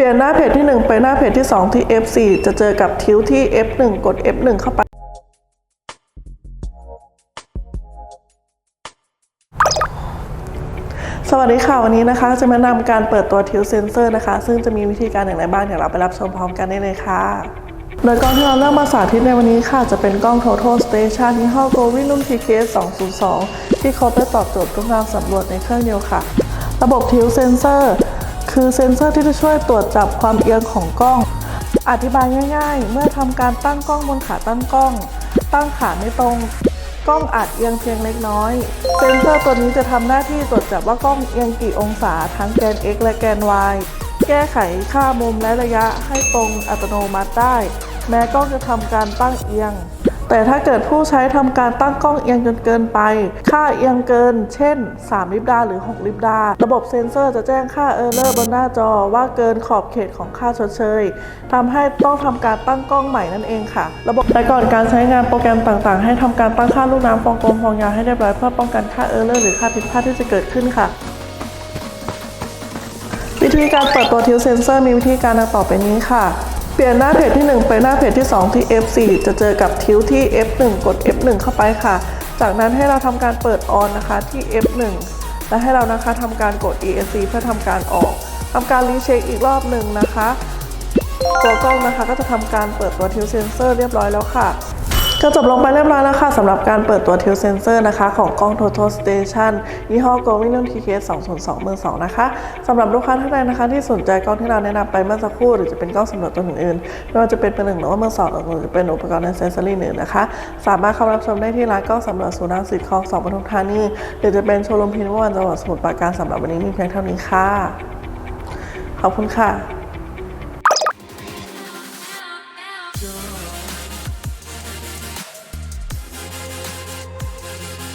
ปลี่ยนหน้าเพจที่ 1 ไปหน้าเพจที่ 2 ที่ F4 จะเจอกับทิวที่ F1 กด F1 เข้าไป สวัสดีค่ะ วันนี้นะคะ จะมานำการเปิดตัวทิวเซนเซอร์นะคะ ซึ่งจะมีวิธีการอย่างไรบ้าง เดี๋ยวเราไปรับชมพร้อมกันได้เลยค่ะ โดยกล้องที่เราเลือกมาสาธิตในวันนี้ค่ะ จะเป็นกล้อง Total Station ยี่ห้อ g o v i รุ่น TKS 202 ที่ครบและตอบโจทย์ทุกงานสำรวจในเครื่องเดียวค่ะ ระบบทิวเซนเซอร์ คือเซนเซอร์ที่จะช่วยตรวจจับความเอียงของกล้อง อธิบายง่าย ๆ เมื่อทำการตั้งกล้องบนขาตั้งกล้อง ตั้งขาไม่ตรง กล้องอาจเอียงเพียงเล็กน้อย เซนเซอร์ตัวนี้จะทำหน้าที่ตรวจจับว่ากล้องเอียงกี่องศาทั้งแกน x และแกน y แก้ไขค่ามุมและระยะให้ตรงอัตโนมัติได้ แม้กล้องจะทำการตั้งเอียง แต่ถ้าเกิดผู้ใช้ทำการตั้งกล้องเอียงจนเกินไป ค่าเอียงเกิน เช่น 3 ลิบดาหรือ 6 ลิบดา ระบบเซ็นเซอร์จะแจ้งค่าเออร์เลอร์บนหน้าจอว่าเกินขอบเขตของค่าชดเชยทำให้ต้องทำการตั้งกล้องใหม่นั่นเองค่ะ ระบบแต่ก่อนการใช้งานโปรแกรมต่างๆ ให้ทำการตั้งค่าลูกน้ำฟองกลมฟองยาวให้เรียบร้อยเพื่อป้องกันค่าเออร์เลอร์หรือค่าผิดพลาดที่จะเกิดขึ้นค่ะวิธีการเปิดตัวทิวเซนเซอร์มีวิธีการดังต่อไปนี้ค่ะ เปลี่ยนหน้าเพจที่ 1 ไปหน้าเพจที่ 2 ที่ F4 จะเจอกับทิวที่ F1 กด F1 เข้าไปค่ะ จากนั้นให้เราทำการเปิดออนนะคะที่ F1 และให้เรานะคะทำการกด ESC เพื่อทำการออกทำการรีเช็คอีกรอบหนึ่งนะคะตัวกล้องนะคะก็จะทำการเปิดตัวทิวเซนเซอร์เรียบร้อยแล้วค่ะ ก็จบลงไปเรียบร้อยแล้วค่ะสำหรับการเปิดตัวทิวเซนเซอร์นะคะ ของกล้อง Total Station ยี่ห้อ g o v i รุ่น TKS 202มือ2นะคะสำหรับลูกค้าท่านใดนะคะ ที่สนใจกล้องที่เราแนะนำไปเมื่อสักครู่ หรือจะเป็นกล้องสำรวจตัวอื่นๆไม่ว่าจะเป็นเป็นหนึ่งหรือว่ามือสองหรือจะเป็นอุปกรณ์ในเซนเซอรี่หนึ่งนะคะ สามารถเข้ารับชมได้ที่ร้านกล้องสำรวจศูนย์รังสิตคลองสองปทุมธานีหรือจะเป็นโชว์รูมพินวันจังหวัดสมุทรปราการสำหรับวันนี้มีเพียงเท่านี้ค่ะขอบคุณค่ะ